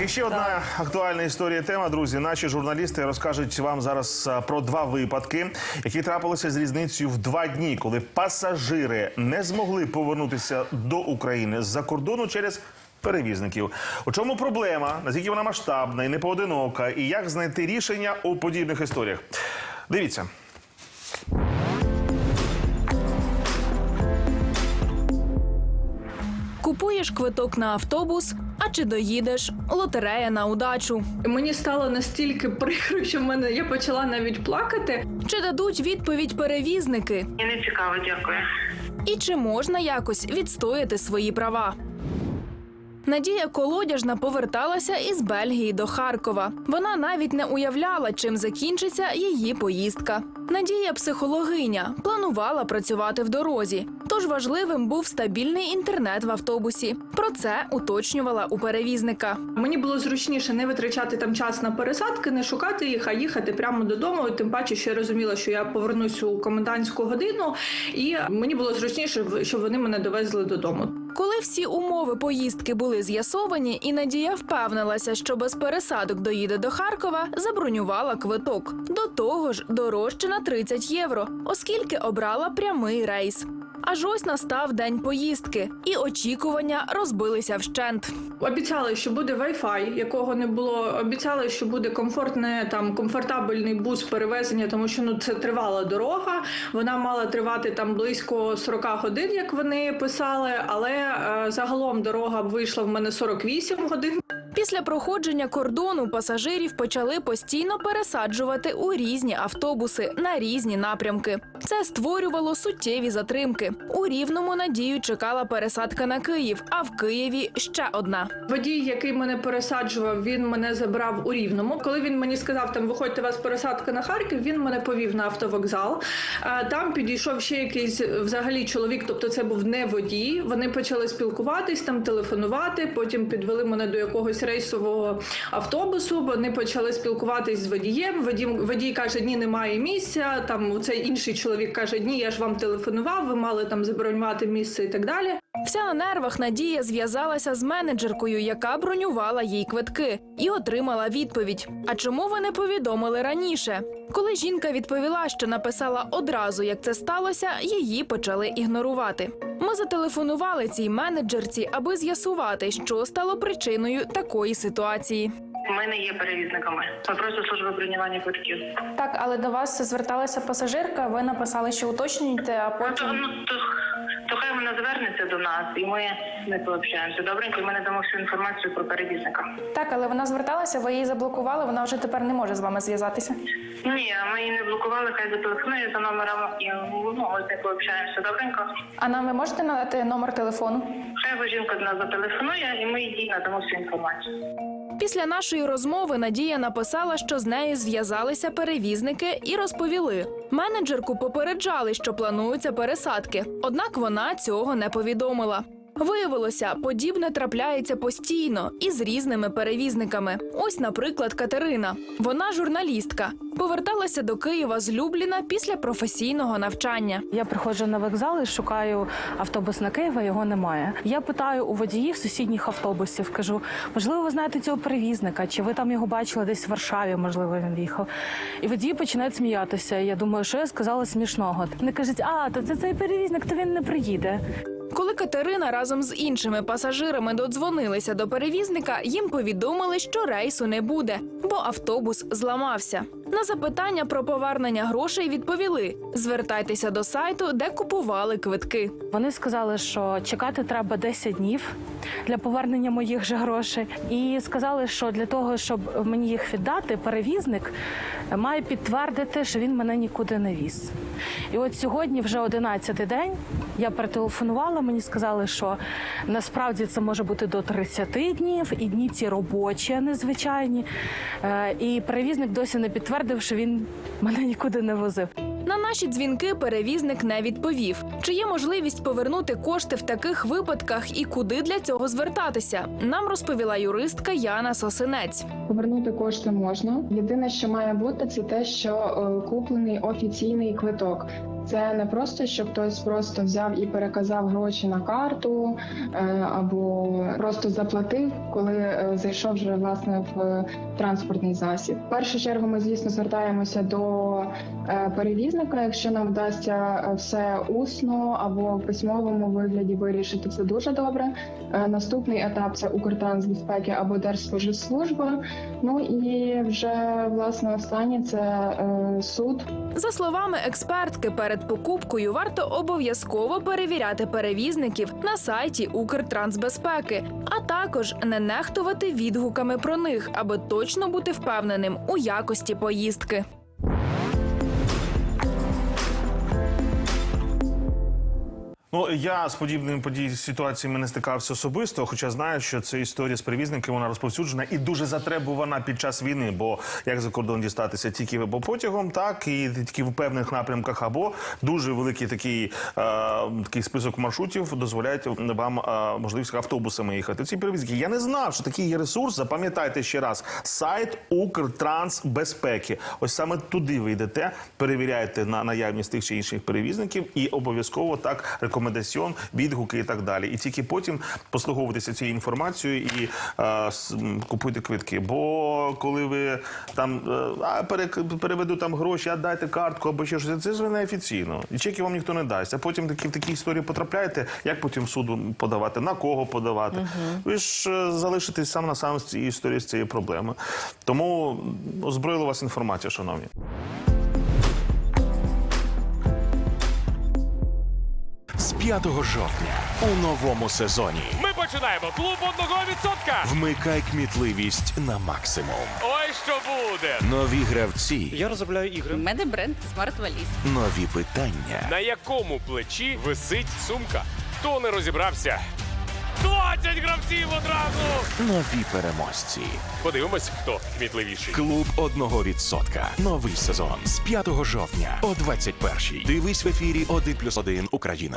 і ще одна актуальна історія. Тема, друзі. Наші журналісти розкажуть вам зараз про два випадки, які трапилися з різницею в два дні, коли пасажири не змогли повернутися до України з-за кордону через. Перевізників, у чому проблема, наскільки вона масштабна і не поодинока, і як знайти рішення у подібних історіях? Дивіться. Купуєш квиток на автобус, а чи доїдеш? Лотерея на удачу. Мені стало настільки прикро, що в мене я почала навіть плакати. Чи дадуть відповідь перевізники? І не цікаво, дякую. І чи можна якось відстояти свої права? Надія Колодяжна поверталася із Бельгії до Харкова. Вона навіть не уявляла, чим закінчиться її поїздка. Надія психологиня, планувала працювати в дорозі. Тож важливим був стабільний інтернет в автобусі. Про це уточнювала у перевізника. Мені було зручніше не витрачати там час на пересадки, не шукати їх, а їхати прямо додому. Тим паче, що я розуміла, що я повернусь у комендантську годину, і мені було зручніше, щоб вони мене довезли додому. Коли всі умови поїздки були з'ясовані, і Надія впевнилася, що без пересадок доїде до Харкова, забронювала квиток. До того ж, дорожче на 30 євро, оскільки обрала прямий рейс. Аж ось настав день поїздки, і очікування розбилися вщент. Обіцяли, що буде Wi-Fi, якого не було. Обіцяли, що буде комфортне там комфортабельний бус перевезення, тому що ну це тривала дорога. Вона мала тривати там близько 40 годин, як вони писали. Але е, загалом дорога вийшла в мене 48 годин. Після проходження кордону пасажирів почали постійно пересаджувати у різні автобуси на різні напрямки. Це створювало суттєві затримки. У рівному надію чекала пересадка на Київ, а в Києві ще одна. Водій, який мене пересаджував, він мене забрав у рівному. Коли він мені сказав, там виходьте у вас пересадка на Харків, він мене повів на автовокзал. Там підійшов ще якийсь взагалі чоловік, тобто це був не водій. Вони почали спілкуватись, там телефонувати. Потім підвели мене до якогось рейсового автобусу. Вони почали спілкуватись з водієм. Водій, водій каже: Ні, немає місця. Там цей інший чоловік каже: Ні, я ж вам телефонував. Ви мали там забронювати місце і так далі. Вся на нервах Надія зв'язалася з менеджеркою, яка бронювала їй квитки, і отримала відповідь. А чому ви не повідомили раніше? Коли жінка відповіла, що написала одразу, як це сталося, її почали ігнорувати. Ми зателефонували цій менеджерці, аби з'ясувати, що стало причиною такої ситуації. Ми не є перевізниками. Ми просто служба бронювання квитків. Так, але до вас зверталася пасажирка. Ви написали, що уточнюєте, а Ну, то, ну, то, то хай вона звернеться до нас, і ми не пообщаємося. Добренько, ми надамо всю інформацію про перевізника. так, але вона зверталася, ви її заблокували. Вона вже тепер не може з вами зв'язатися. Ні, ми її не блокували, хай зателефонує за номером, і ну, ми з пообщаємося. Добренько. А нам ви можете надати номер телефону? Хай ви жінка до нас зателефонує, і ми їй надамо всю інформацію. Після нашої розмови Надія написала, що з нею зв'язалися перевізники і розповіли. Менеджерку попереджали, що плануються пересадки, однак вона цього не повідомила. Виявилося, подібне трапляється постійно і з різними перевізниками. Ось, наприклад, Катерина. Вона журналістка. Поверталася до Києва з Любліна після професійного навчання. Я приходжу на вокзал і шукаю автобус на Києва, його немає. Я питаю у водіїв сусідніх автобусів, кажу, можливо, ви знаєте цього перевізника, чи ви там його бачили десь в Варшаві, можливо, він їхав. І водії починають сміятися. Я думаю, що я сказала смішного. Вони кажуть, а то це цей перевізник, то він не приїде. Коли Катерина разом з іншими пасажирами додзвонилися до перевізника, їм повідомили, що рейсу не буде, бо автобус зламався. На запитання про повернення грошей відповіли: звертайтеся до сайту, де купували квитки. Вони сказали, що чекати треба 10 днів для повернення моїх же грошей. І сказали, що для того, щоб мені їх віддати, перевізник має підтвердити, що він мене нікуди не віз. І от сьогодні, вже 11-й день, я перетелефонувала. Мені сказали, що насправді це може бути до 30 днів, і дні ці робочі, а не звичайні. Е, І перевізник досі не підтвердив, що він мене нікуди не возив. На наші дзвінки перевізник не відповів. Чи є можливість повернути кошти в таких випадках і куди для цього звертатися? Нам розповіла юристка Яна Сосинець. Повернути кошти можна. Єдине, що має бути, це те, що е, куплений офіційний квиток. Це не просто, що хтось просто взяв і переказав гроші на карту е, або просто заплатив, коли е, зайшов вже власне в транспортний засіб. В першу чергу ми, звісно, звертаємося до е, перевізника, якщо нам вдасться все усно або в письмовому вигляді вирішити, це дуже добре. Наступний етап це Укртрансбезпеки або Держспоживслужба. Ну і вже власне останнє це суд. За словами експертки, перед покупкою варто обов'язково перевіряти перевізників на сайті Укртрансбезпеки, а також не нехтувати відгуками про них, аби точно бути впевненим у якості поїздки. Ну я з подібними подій ситуаціями не стикався особисто, хоча знаю, що ця історія з перевізниками вона розповсюджена і дуже затребувана під час війни. Бо як за кордон дістатися тільки або потягом, так і тільки в певних напрямках, або дуже великий такий, е, такий список маршрутів дозволяють вам е, можливість автобусами їхати. Ці перевізники. Я не знав, що такий є ресурс. Запам'ятайте ще раз: сайт Укртрансбезпеки. Ось саме туди ви йдете, перевіряєте на наявність тих чи інших перевізників і обов'язково так рекомендаціон, відгуки і так далі. І тільки потім послуговуватися цією інформацією і е, купуйте квитки. Бо коли ви там е, а, пере- переведу там гроші, а дайте картку або ще щось, це ж ви неофіційно. І чеки вам ніхто не дасть. А потім такі в такі історії потрапляєте, як потім в суду подавати, на кого подавати. Ви ж е, залишитесь сам на сам з цією історією, з цією проблемою. Тому озброїла вас інформація, шановні. 5 жовтня у новому сезоні. Ми починаємо клуб одного відсотка. Вмикай кмітливість на максимум. Ой, що буде? Нові гравці, Я розробляю ігри. У мене бренд Smart Valise. нові питання, На якому плечі висить сумка? Хто не розібрався? 20 гравців одразу. нові переможці. Подивимось, хто кмітливіший. Клуб одного відсотка. Новий сезон з 5 жовтня о 21-й. Дивись в ефірі 1+,1 Україна.